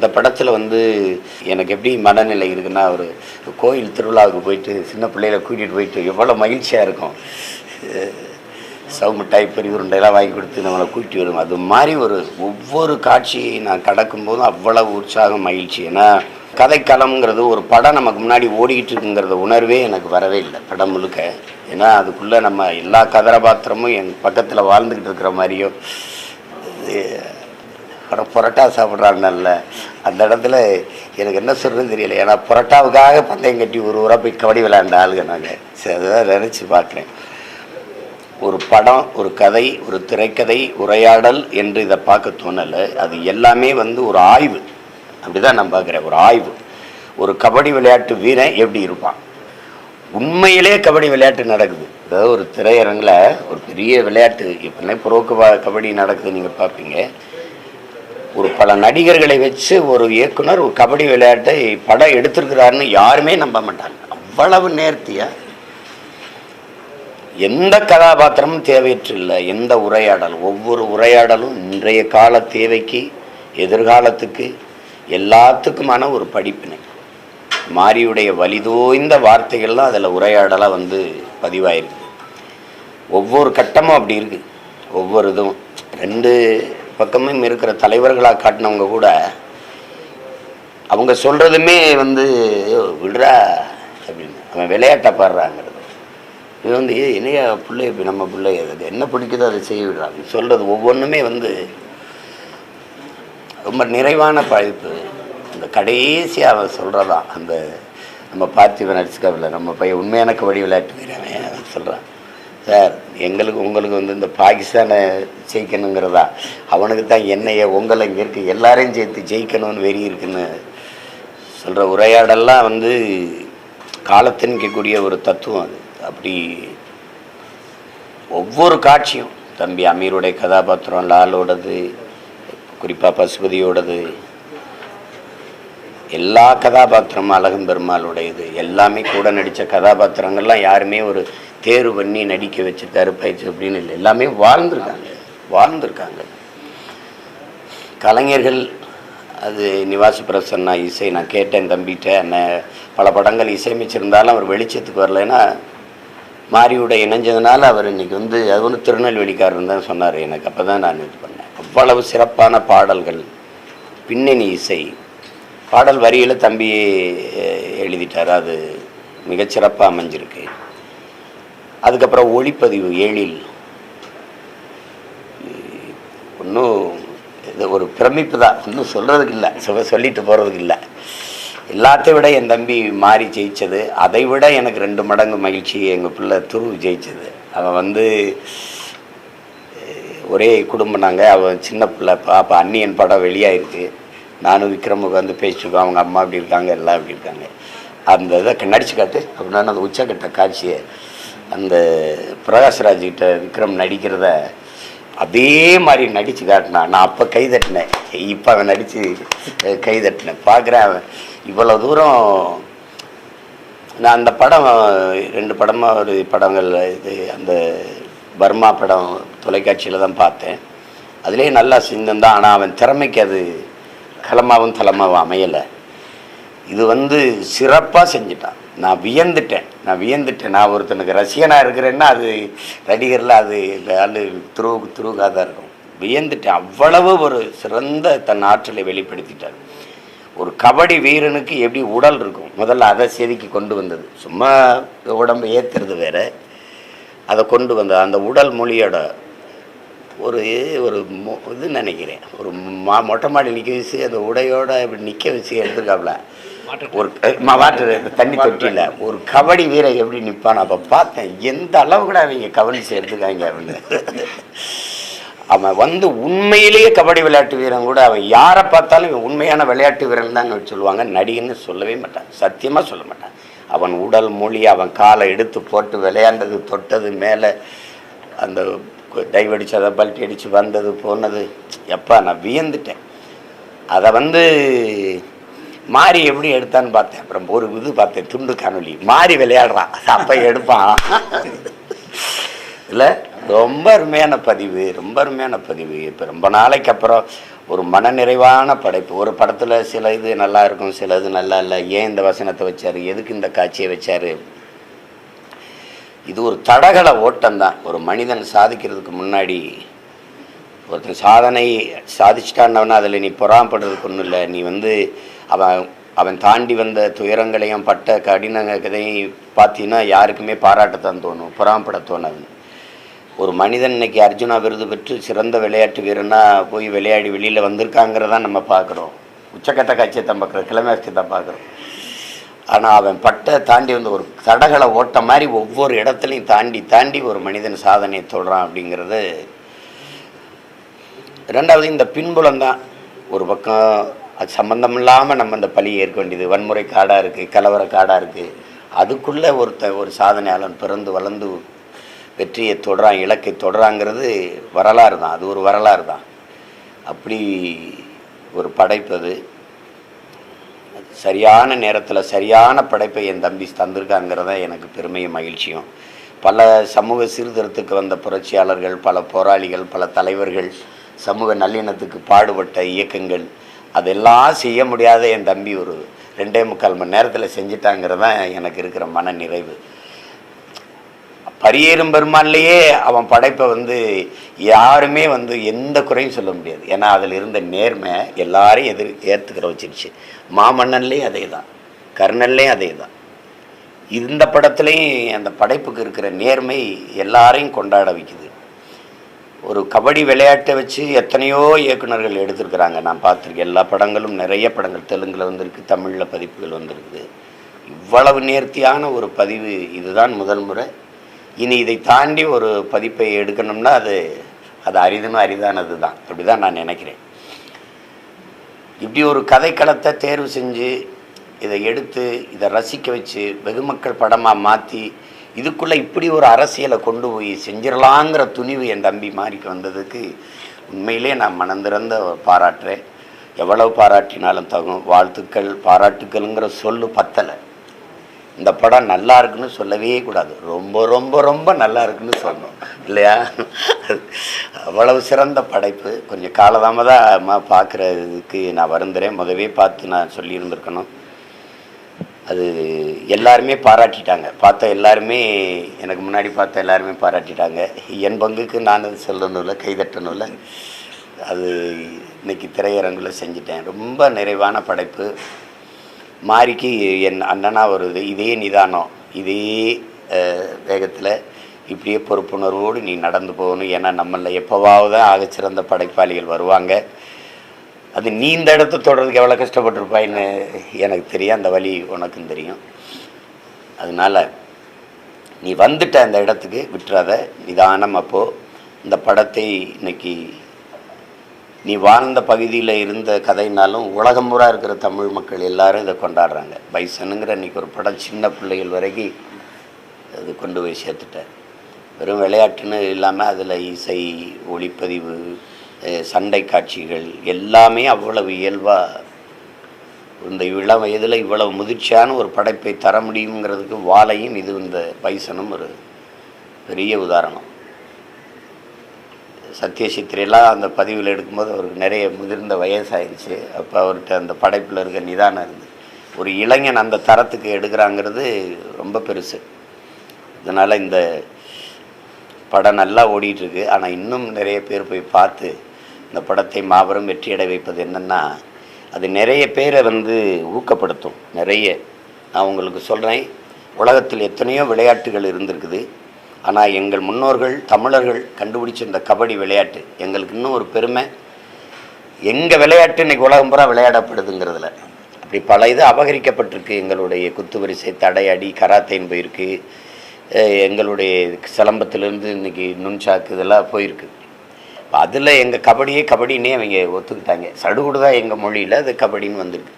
இந்த படத்தில் வந்து எனக்கு எப்படி மனநிலை இருக்குன்னா ஒரு கோயில் திருவிழாவுக்கு போயிட்டு சின்ன பிள்ளையில கூட்டிகிட்டு போயிட்டு எவ்வளோ மகிழ்ச்சியாக இருக்கும். சவுமிட்டாய் சவு மிட்டாய் பெரிய உருண்டையெல்லாம் வாங்கி கொடுத்து நம்மளை கூட்டி வரும். அது மாதிரி ஒரு ஒவ்வொரு காட்சியை நான் கடக்கும்போதும் அவ்வளவு உற்சாகம் மகிழ்ச்சி. ஏன்னா கதைக்களம்ங்கிறது ஒரு படம் நமக்கு முன்னாடி ஓடிக்கிட்டு இருக்குங்கிறத உணர்வே எனக்கு வரவே இல்லை படம் முழுக்க. ஏன்னா அதுக்குள்ளே நம்ம எல்லா கதாபாத்திரமும் என் பக்கத்தில் வாழ்ந்துக்கிட்டு இருக்கிற மாதிரியும் அப்புறம் புரோட்டா சாப்பிட்றாங்கல்ல அந்த இடத்துல எனக்கு என்ன சொல்கிறதுன்னு தெரியல. ஏன்னா புரோட்டாவுக்காக பந்தயம் கட்டி ஒரு ஊராக போய் கபடி விளையாண்ட ஆளுங்க நாங்கள் சரி அதான் நினச்சி பார்க்குறேன். ஒரு படம் ஒரு கதை ஒரு திரைக்கதை உரையாடல் என்று இதை பார்க்க தோணலை. அது எல்லாமே வந்து ஒரு ஆய்வு. அப்படிதான் நான் பார்க்குறேன். ஒரு ஆய்வு. ஒரு கபடி விளையாட்டு வீரன் எப்படி இருப்பான்? உண்மையிலே கபடி விளையாட்டு நடக்குது. அதாவது ஒரு திரையரங்கில் ஒரு பெரிய விளையாட்டு. எப்படின்னா புரோக்கு கபடி நடக்குது நீங்கள் பார்ப்பீங்க. ஒரு பல நடிகர்களை வச்சு ஒரு இயக்குனர் ஒரு கபடி விளையாட்டை படம் எடுத்திருக்கிறாருன்னு யாருமே நம்ப மாட்டாங்க. அவ்வளவு நேர்த்தியா? எந்த கதாபாத்திரமும் தேவையற்றில்லை. எந்த உரையாடல்? ஒவ்வொரு உரையாடலும் இன்றைய கால தேவைக்கு எதிர்காலத்துக்கு எல்லாத்துக்குமான ஒரு படிப்பினை. மாரியுடைய வலிதோய்ந்த வார்த்தைகள்லாம் அதில் உரையாடலாக வந்து பதிவாயிருக்கு. ஒவ்வொரு கட்டமும் அப்படி இருக்குது ஒவ்வொரு இதுவும். ரெண்டு பக்கமும் இருக்கிற தலைவர்களாக காட்டினவங்க கூட அவங்க சொல்கிறதுமே வந்து விடுறா அப்படின்னு. அவன் விளையாட்டை பாடுறாங்கிறது. இது வந்து ஏ என்னையா பிள்ளை இப்போ நம்ம பிள்ளை? அது என்ன பிடிக்குதோ அதை செய்ய விடுறாங்க சொல்கிறது ஒவ்வொன்றுமே வந்து ரொம்ப நிறைவான பழிப்பு அந்த கடைசியாக அவன் சொல்கிறதான் அந்த நம்ம பார்த்திபன் நடிச்சுக்கவில்லை நம்ம பையன் உண்மையான கபடி விளையாட்டு வீரன் அவன் சொல்கிறான் சார் எங்களுக்கு உங்களுக்கு வந்து இந்த பாகிஸ்தானை ஜெயிக்கணுங்கிறதா? அவனுக்கு தான் என்னைய உங்களை இங்கே இருக்குது எல்லாரையும் சேர்த்து ஜெயிக்கணும்னு வெறி இருக்குன்னு சொல்கிற உரையாடெல்லாம் வந்து காலத்தின்கக்கூடிய ஒரு தத்துவம் அது. அப்படி ஒவ்வொரு காட்சியும் தம்பி அமீருடைய கதாபாத்திரம் லாலோடது குறிப்பாக பசுபதியோடது எல்லா கதாபாத்திரமும் அழகும் பெருமாளுடையது. எல்லாமே கூட நடித்த கதாபாத்திரங்கள்லாம் யாருமே ஒரு தேர்வு பண்ணி நடிக்க வச்சு பயிற்சி அப்படின்னு இல்லை. எல்லாமே வாழ்ந்திருக்காங்க. வாழ்ந்திருக்காங்க. கலைஞர்கள் அது நிவாச பிரசன்னா இசை நான் கேட்டேன் தம்பிகிட்ட. என்ன பல படங்கள் இசையமைச்சிருந்தாலும் அவர் வெளிச்சத்துக்கு வரலைன்னா மாரியோட இணைஞ்சதுனால அவர் இன்னைக்கு வந்து அது வந்து திருநெல்வேலிக்காரன் தான் சொன்னார் எனக்கு. அப்போ தான் நான் இது பண்ணேன். அவ்வளவு சிறப்பான பாடல்கள். பின்னணி இசை. பாடல் வரியில் தம்பி எழுதிட்டார். அது மிகச்சிறப்பாக அமைஞ்சிருக்கு. அதுக்கப்புறம் ஒளிப்பதிவு ஏழில். ஒன்றும் இது ஒரு பிரமிப்பு தான். ஒன்றும் சொல்கிறதுக்கு இல்லை சொல்ல சொல்லிட்டு போகிறதுக்கு இல்லை எல்லாத்தையும் விட என் தம்பி மாறி ஜெயித்தது அதை விட எனக்கு ரெண்டு மடங்கு மகிழ்ச்சி எங்கள் பிள்ளை துரு ஜெயித்தது அவன் வந்து ஒரே குடும்பம் நாங்கள் அவன் சின்ன பிள்ளை பாப்பா அன்னியன் படம் வெளியாயிருக்கு. நானும் விக்ரம் உட்காந்து பேசிட்டுருக்கோம் அவங்க அம்மா அப்படி இருக்காங்க எல்லாம் அப்படி இருக்காங்க. அந்த இதை நடிச்சு காட்டு. அப்படின்னா அந்த உச்சக்கட்ட காட்சியை அந்த பிரகாஷ்ராஜ்கிட்ட விக்ரம் நடிக்கிறத அதே மாதிரி நடித்து காட்டினான் நான் அப்போ கை தட்டினேன். இப்போ அவன் நடித்து கை தட்டினேன். பார்க்குறேன் அவன். இவ்வளோ தூரம் நான் அந்த படம் ரெண்டு படமாக ஒரு படங்கள் இது அந்த பர்மா படம் தொலைக்காட்சியில் தான் பார்த்தேன். அதுலேயே நல்லா செஞ்சிருந்தான் ஆனால் அவன் திறமைக்கு அது களமாகவும் தளமாவும் அமையலை. இது வந்து சிறப்பாக செஞ்சுட்டான். நான் வியந்துட்டேன். நான் வியந்துட்டேன். நான் ஒருத்தனுக்கு ரசிகனாக இருக்கிறேன்னா அது நடிகரில் அது இந்த ஆள் துரு துருகாக தான் இருக்கும். வியந்துட்டேன். அவ்வளவு ஒரு சிறந்த தன் ஆற்றலை வெளிப்படுத்திட்டார். ஒரு கபடி வீரனுக்கு எப்படி உடல் இருக்கும்? முதல்ல அதை செதுக்கி கொண்டு வந்தது. சும்மா உடம்பு ஏற்றுறது வேற. அதை கொண்டு வந்த அந்த உடல் மொழியோட ஒரு ஒரு இது நினைக்கிறேன். ஒரு மா மொட்டை மாடி நிற்க வச்சு அந்த உடையோட இப்படி நிற்க வச்சு எடுத்துருக்காப்ல ஒரு வாட்டர் தண்ணி தொட்டியில் ஒரு கபடி வீரன் எப்படி நிற்பான் அப்போ பார்த்தேன் எந்த அளவு கூட அவங்க கவனிச்சு எடுத்துக்காங்க அப்படின்னு. அவன் வந்து உண்மையிலேயே கபடி விளையாட்டு வீரன் கூட அவன் யாரை பார்த்தாலும் இவன் உண்மையான விளையாட்டு வீரன் தான் சொல்லுவாங்க. நடிகன்னு சொல்லவே மாட்டான். சத்தியமாக சொல்ல மாட்டான். அவன் உடல் மொழி அவன் காலை எடுத்து போட்டு விளையாண்டது தொட்டது மேலே அந்த டைவ் அடிச்சு அதை பல்ட்டி அடித்து வந்தது போனது. எப்பா நான் வியந்துட்டேன். அதை வந்து மாறி எப்படி எடுத்தான்னு பார்த்தேன். அப்புறம் ஒரு இது பார்த்தேன் துண்டு காணொலி மாறி விளையாடுறான். அப்போ எடுப்பான். இல்லை ரொம்ப அருமையான பதிவு ரொம்ப அருமையான பதிவு. இப்போ ரொம்ப நாளைக்கு அப்புறம் ஒரு மனநிறைவான படைப்பு. ஒரு படத்தில் சில இது நல்லா இருக்கும் சில இது நல்லா இல்லை. ஏன் இந்த வசனத்தை வச்சார்? எதுக்கு இந்த காட்சியை வச்சார்? இது ஒரு தடகள ஓட்டம்தான். ஒரு மனிதன் சாதிக்கிறதுக்கு முன்னாடி ஒருத்தன் சாதனை சாதிச்சிட்டான்னவனா அதில் நீ பொறாமப்படுறதுக்கு ஒன்றும் இல்லை. நீ வந்து அவன் அவன் தாண்டி வந்த துயரங்களையும் பட்ட கடினங்களையும் பார்த்தீங்கன்னா யாருக்குமே பாராட்டத்தான் தோணும் புறாம்பட தோணாது. ஒரு மனிதன் இன்னைக்கு அர்ஜுனா விருது பெற்று சிறந்த விளையாட்டு வீரனா போய் விளையாடி வெளியில் வந்திருக்காங்கிறதான் நம்ம பார்க்குறோம். உச்சக்கட்ட காட்சியை தான் பார்க்குறோம் கிளமேஸ்க்கு தான் பார்க்குறோம். ஆனால் அவன் பட்ட தாண்டி வந்து ஒரு தடகளை ஓட்ட மாதிரி ஒவ்வொரு இடத்துலையும் தாண்டி தாண்டி ஒரு மனிதன் சாதனையை தொடுறான் அப்படிங்கிறது. ரெண்டாவது இந்த பின்புலம் தான் ஒரு பக்கம் அது சம்மந்தம் இல்லாமல் நம்ம இந்த பழியை ஏற்க வேண்டியது. வன்முறை காடாக இருக்குது கலவர காடாக இருக்குது அதுக்குள்ளே ஒருத்த ஒரு சாதனையாளன் பிறந்து வளர்ந்து வெற்றியை தொடரான் இலக்கை தொடராங்கிறது வரலாறு தான். அது ஒரு வரலாறு தான். அப்படி ஒரு படைப்பு அது. சரியான நேரத்தில் சரியான படைப்பை என் தம்பி தந்திருக்காங்கிறத எனக்கு பெருமையும் மகிழ்ச்சியும். பல சமூக சீர்திருத்தத்துக்கு வந்த புரட்சியாளர்கள் பல போராளிகள் பல தலைவர்கள் சமூக நல்லிணத்துக்கு பாடுபட்ட இயக்கங்கள் அதெல்லாம் செய்ய முடியாத என் தம்பி ஒரு ரெண்டே முக்கால் மணி நேரத்தில் செஞ்சிட்டாங்கிறது தான் எனக்கு இருக்கிற மன நிறைவு பரியேறும் பெருமான்லேயே அவன் படைப்பை வந்து யாருமே வந்து எந்த குறையும் சொல்ல முடியாது. ஏன்னா அதில் இருந்த நேர்மை எல்லாரையும் எதிர் ஏற்றுக்கிற வச்சிருச்சு. மாமன்னன்லேயும் அதே தான் கர்ணன்லேயும் அதே தான் இந்த படத்துலேயும் அந்த படைப்புக்கு இருக்கிற நேர்மை எல்லாரையும் கொண்டாட வைக்குது. ஒரு கபடி விளையாட்டை வச்சு எத்தனையோ இயக்குனர்கள் எடுத்திருக்கிறாங்க. நான் பார்த்துருக்கேன். எல்லா படங்களும் நிறைய படங்கள். தெலுங்கில் வந்திருக்கு தமிழில் பதிப்புகள் வந்திருக்குது. இவ்வளவு நேர்த்தியான ஒரு பதிவு இதுதான் முதல் முறை. இனி இதை தாண்டி ஒரு பதிப்பை எடுக்கணும்னா அது அது அரிதுன்னு அரிதானது தான். அப்படி தான் நான் நினைக்கிறேன். இப்படி ஒரு கதைக்களத்தை தேர்வு செஞ்சு இதை எடுத்து இதை ரசிக்க வச்சு வெகுமக்கள் படமாக மாற்றி இதுக்குள்ளே இப்படி ஒரு அரசியலை கொண்டு போய் செஞ்சிடலாங்கிற துணிவு என் தம்பி மாறிக்கு வந்ததுக்கு உண்மையிலே நான் மனந்திறந்த பாராட்டுறேன். எவ்வளவு பாராட்டினாலும் தகும் வாழ்த்துக்கள் பாராட்டுக்கள்ங்கிற சொல்லு பத்தலை. இந்த படம் நல்லா இருக்குன்னு சொல்லவே கூடாது. ரொம்ப ரொம்ப ரொம்ப நல்லா இருக்குன்னு சொல்லணும். இல்லையா? அவ்வளவு சிறந்த படைப்பு. கொஞ்சம் காலதாமதமாக பார்க்குறதுக்கு நான் வருந்துறேன். முதவே பார்த்து நான் சொல்லியிருந்திருக்கணும். அது எல்லாருமே பாராட்டிட்டாங்க. பார்த்த எல்லாருமே எனக்கு முன்னாடி பார்த்த எல்லாருமே பாராட்டிட்டாங்க. என் பங்குக்கு நான் அது சொல்லணும் இல்லை அது இன்னைக்கு திரையரங்குல செஞ்சிட்டேன். ரொம்ப நிறைவான படைப்பு. மாறிக்கு என் அண்ணனா வருது. இதே நிதானம் இதே வேகத்தில் இப்படியே பொறுப்புணர்வோடு நீ நடந்து போகணும். ஏன்னா நம்மளில் எப்போவாவது ஆகச்சிறந்த படைப்பாளிகள் வருவாங்க. அது நீ இந்த இடத்த தொடர்றதுக்கு எவ்வளோ கஷ்டப்பட்டிருப்பாயின்னு எனக்கு தெரியும். அந்த வழி உனக்கும் தெரியும். அதனால நீ வந்துட்ட அந்த இடத்துக்கு விட்டுறாத. நிதானம் அப்போது இந்த படத்தை இன்னைக்கு நீ வாழ்ந்த பகுதியில் இருந்த கதைனாலும் உலகம் பூரா இருக்கிற தமிழ் மக்கள் எல்லாரும் இதை கொண்டாடுறாங்க. பைசனுங்கிற இன்னைக்கு ஒரு படம் சின்ன பிள்ளைகள் வரைக்கும் அது கொண்டு போய் சேர்த்துட்டேன் வெறும் விளையாட்டுன்னு இல்லாமல் அதில் இசை ஒளிப்பதிவு சண்டை காட்சிகள் எல்லாமே அவ்வளவு இயல்பாக இந்த இளம் வயதில் இவ்வளவு முதிர்ச்சியான ஒரு படைப்பை தர முடியுங்கிறதுக்கு வாழையும் இது இந்த பைசனும் ஒரு பெரிய உதாரணம். சத்யசித்திரெல்லாம் அந்த பதிவில் எடுக்கும்போது அவருக்கு நிறைய முதிர்ந்த வயசாயிருச்சு. அப்போ அவர்கிட்ட அந்த படைப்பில் இருக்க நிதானம் இருந்து ஒரு இளைஞன் அந்த தரத்துக்கு எடுக்கிறாங்கிறது ரொம்ப பெருசு. இதனால் இந்த படம் நல்லா ஓடிட்டுருக்கு ஆனால் இன்னும் நிறைய பேர் போய் பார்த்து இந்த படத்தை மாபெரும் வெற்றியடை வைப்பது என்னென்னா அது நிறைய பேரை வந்து ஊக்கப்படுத்தும். நிறைய. நான் உங்களுக்கு சொல்கிறேன் உலகத்தில் எத்தனையோ விளையாட்டுகள் இருந்திருக்குது. ஆனால் எங்கள் முன்னோர்கள் தமிழர்கள் கண்டுபிடிச்ச இந்த கபடி விளையாட்டு எங்களுக்கு இன்னும் ஒரு பெருமை. எங்கள் விளையாட்டு இன்னைக்கு உலகம் பூரா விளையாடப்படுதுங்கிறதுல. அப்படி பல இது அபகரிக்கப்பட்டிருக்கு. எங்களுடைய குத்துவரிசை தடை அடி கராத்தேன்னு போயிருக்கு. எங்களுடைய சிலம்பத்திலேருந்து இன்னைக்கு நுண்சாக்கு இதெல்லாம் போயிருக்கு. அதில் எங்கள் கபடியே கபடின்னே அவங்க ஒத்துக்கிட்டாங்க. சடுகுடு தான் எங்கள் மொழியில் அது கபடின்னு வந்திருக்கு.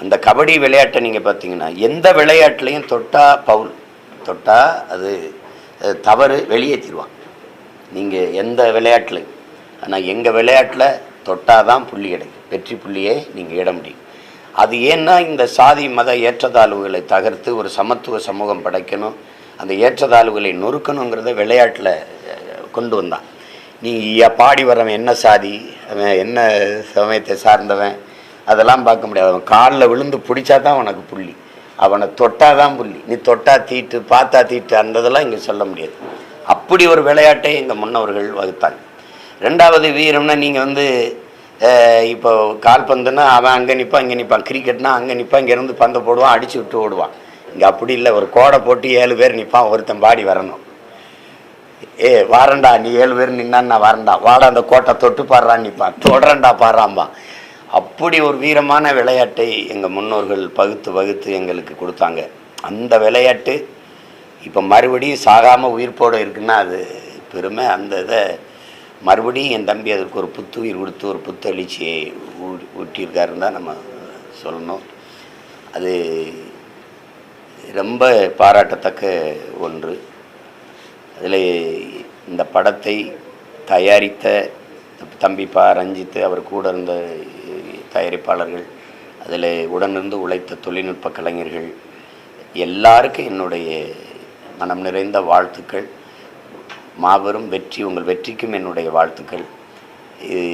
அந்த கபடி விளையாட்டை நீங்கள் பார்த்தீங்கன்னா எந்த விளையாட்டுலையும் தொட்டா பவுல் தொட்டா அது தவறு வெளியேற்றிடுவான் நீங்கள் எந்த விளையாட்டுலையும். ஆனால் எங்கள் விளையாட்டில் தொட்டால் தான் புள்ளி கிடைக்கும். வெற்றி புள்ளியே நீங்கள் இட முடியும். அது ஏன்னா இந்த சாதி மத ஏற்றத்தாழ்வுகளை தகர்த்து ஒரு சமத்துவ சமூகம் படைக்கணும். அந்த ஏற்றத்தாழ்வுகளை நொறுக்கணுங்கிறத விளையாட்டில் கொண்டு வந்தான். நீங்கள் பாடி வரவன் என்ன சாதி? அவன் என்ன சமயத்தை சார்ந்தவன்? அதெல்லாம் பார்க்க முடியாது. அவன் காலில் விழுந்து பிடிச்சா தான் உனக்கு புள்ளி. அவனை தொட்டாதான் புள்ளி. நீ தொட்டா தீட்டு பார்த்தா தீட்டு அந்ததெல்லாம் இங்கே சொல்ல முடியாது. அப்படி ஒரு விளையாட்டை எங்கள் முன்னவர்கள் வகுத்தாங்க. ரெண்டாவது வீரம்னா நீங்கள் வந்து இப்போ கால்பந்துன்னா அவன் அங்கே நிற்பான் இங்கே நிற்பான் கிரிக்கெட்னா அங்கே நிற்பான் இங்கேருந்து பந்தை போடுவான் அடித்து விட்டு ஓடுவான். இங்கே அப்படி இல்லை. ஒரு கோடை போட்டு ஏழு பேர் நிற்பான் ஒருத்தன் பாடி வரணும். ஏ வாரண்டா நீ ஏழு பேர் நின்னான்னு நான் வாடா அந்த கோட்டை தொட்டு பாடுறான்னு நிற்பான் தொடரண்டா பாடுறாம்பான் அப்படி ஒரு வீரமான விளையாட்டை எங்கள் முன்னோர்கள் பகுத்து வகுத்து எங்களுக்கு கொடுத்தாங்க. அந்த விளையாட்டு இப்போ மறுபடியும் சாகாமல் உயிர்ப்போடு இருக்குன்னா அது பெருமை. அந்த இதை மறுபடியும் என் தம்பி அதற்கு ஒரு புத்துயிர் கொடுத்து ஒரு புத்தெழுச்சியை ஊட்டியிருக்காருன்னு தான் நம்ம சொல்லணும். அது ரொம்ப பாராட்டத்தக்க ஒன்று. அதில் இந்த படத்தை தயாரித்த தம்பி பா ரஞ்சித் அவர் கூட இருந்த தயாரிப்பாளர்கள் அதில் உடனிருந்து உழைத்த தொழில்நுட்ப கலைஞர்கள் எல்லாருக்கும் என்னுடைய மனம் நிறைந்த வாழ்த்துக்கள். மாபெரும் வெற்றி உங்கள் வெற்றிக்கும் என்னுடைய வாழ்த்துக்கள். இது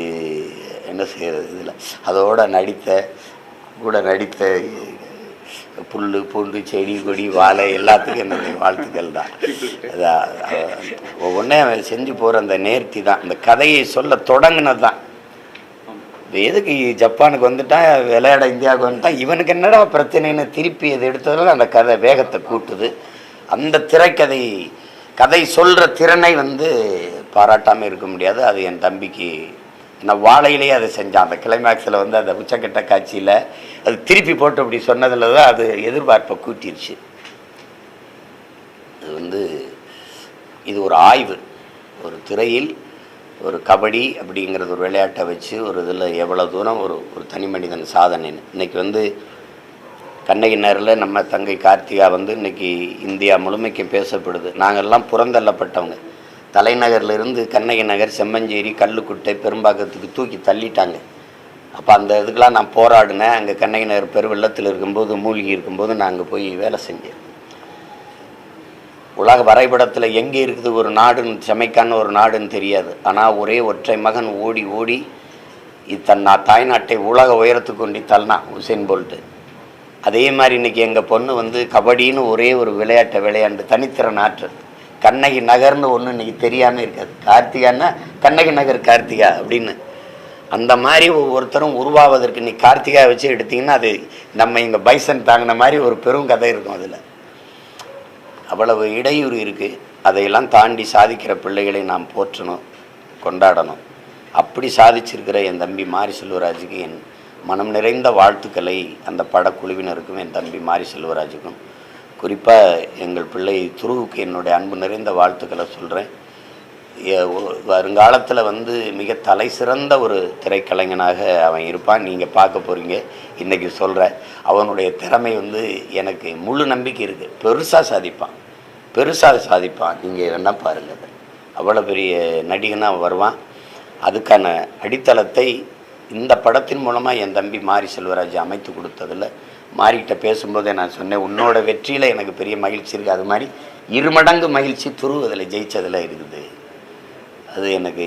என்ன செய்கிறது இதில் அதோட நடித்த கூட நடித்த புல் பூண்டு செடி கொடி வாழை எல்லாத்துக்கும் என்னுடைய வாழ்த்துக்கள் தான். அதான் ஒவ்வொன்றையும் அவன் செஞ்சு போகிற அந்த நேர்த்தி தான். அந்த கதையை சொல்ல தொடங்கினது தான். எதுக்கு ஜப்பானுக்கு வந்துட்டான் விளையாட இந்தியாவுக்கு வந்துட்டான் இவனுக்கு என்னடா பிரச்சனைன்னு திருப்பி அதை எடுத்ததில் அந்த கதை வேகத்தை கூட்டுது. அந்த திரைக்கதை கதை சொல்கிற திறனை வந்து பாராட்டாமல் இருக்க முடியாது. அது என் தம்பிக்கு நான் வாழையிலேயே அதை செஞ்சான். அந்த கிளைமேக்ஸில் வந்து அந்த உச்சக்கட்ட காட்சியில் அது திருப்பி போட்டு அப்படி சொன்னதில் தான் அது எதிர்பார்ப்பை கூட்டிருச்சு. அது வந்து இது ஒரு ஆய்வு. ஒரு திரையில் ஒரு கபடி அப்படிங்கிறது ஒரு விளையாட்டை வச்சு ஒரு இதில் எவ்வளோ தூரம் ஒரு ஒரு தனி மனிதன் சாதனைன்னு இன்றைக்கி வந்து கண்ணகி நேரில் நம்ம தங்கை கார்த்திகா வந்து இன்றைக்கி இந்தியா முழுமைக்கும் பேசப்படுது. நாங்கள்லாம் புறந்தள்ளப்பட்டவங்க. தலைநகர்லேருந்து கண்ணகி நகர் செம்மஞ்சேரி கல்லுக்குட்டை பெரும்பாக்கத்துக்கு தூக்கி தள்ளிட்டாங்க. அப்போ அந்த இதுக்கெலாம் நான் போராடினேன். அங்கே கண்ணகி நகர் பெருவெள்ளத்தில் இருக்கும்போது மூழ்கி இருக்கும்போது நான் அங்கே போய் வேலை செஞ்சேன். உலக வரைபடத்தில் எங்கே இருக்குது ஒரு நாடுன்னு சமைக்கான ஒரு நாடுன்னு தெரியாது. ஆனால் ஒரே ஒற்றை மகன் ஓடி ஓடி இது தன் தாய்நாட்டை உலக உயரத்துக்கு கொண்டு தள்ளினான் உசேன் போல்ட்டு. அதே மாதிரி இன்னைக்கு எங்கள் பொண்ணு வந்து கபடின்னு ஒரே ஒரு விளையாட்டை விளையாண்டு தனித்திறன் ஆற்று கண்ணகி நகர்னு ஒன்று இன்னைக்கு தெரியாமல் இருக்காது. கார்த்திகான்னா கண்ணகி நகர் கார்த்திகா அப்படின்னு. அந்த மாதிரி ஒவ்வொருத்தரும் உருவாவதற்கு நீ கார்த்திகா வச்சு எடுத்தீங்கன்னா அது நம்ம இங்கே பைசன் தாங்கின மாதிரி ஒரு பெரும் கதை இருக்கும் அதில். அவ்வளவு இடையூறு இருக்குது அதையெல்லாம் தாண்டி சாதிக்கிற பிள்ளைகளை நாம் போற்றணும் கொண்டாடணும். அப்படி சாதிச்சிருக்கிற என் தம்பி மாரி செல்வராஜுக்கு என் மனம் நிறைந்த வாழ்த்துக்களை அந்த படக்குழுவினருக்கும் என் தம்பி மாரி செல்வராஜுக்கும் குறிப்பாக எங்கள் பிள்ளை துருவுக்கு என்னுடைய அன்பு நிறைந்த வாழ்த்துக்களை சொல்கிறேன் வருங்காலத்தில் வந்து மிக தலை சிறந்த ஒரு திரைக்கலைஞனாக அவன் இருப்பான். நீங்கள் பார்க்க போகிறீங்க இன்றைக்கி சொல்கிறேன் அவனுடைய திறமை வந்து எனக்கு முழு நம்பிக்கை இருக்குது பெருசாக சாதிப்பான். பெருசாக சாதிப்பான். நீங்கள் என்ன பாருங்கள் அதை. அவ்வளோ பெரிய நடிகனாக வருவான். அதுக்கான அடித்தளத்தை இந்த படத்தின் மூலமாக என் தம்பி மாரி செல்வராஜ் அமைத்து கொடுத்ததில் மாறிக்கிட்ட பேசும்போதே நான் சொன்னேன் உன்னோட வெற்றியில் எனக்கு பெரிய மகிழ்ச்சி இருக்குது அது மாதிரி இருமடங்கு மகிழ்ச்சி துரு அதில் ஜெயித்ததில் இருக்குது. அது எனக்கு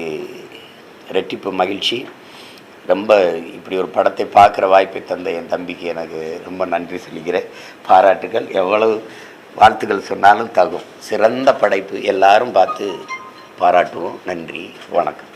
ரெட்டிப்பு மகிழ்ச்சி. ரொம்ப இப்படி ஒரு படத்தை பார்க்குற வாய்ப்பை தந்த என் தம்பிக்கு எனக்கு ரொம்ப நன்றி சொல்லிக்கிறேன். பாராட்டுகள். எவ்வளவு வாழ்த்துக்கள் சொன்னாலும் தகும். சிறந்த படைப்பு எல்லாரும் பார்த்து பாராட்டுவோம். நன்றி. வணக்கம்.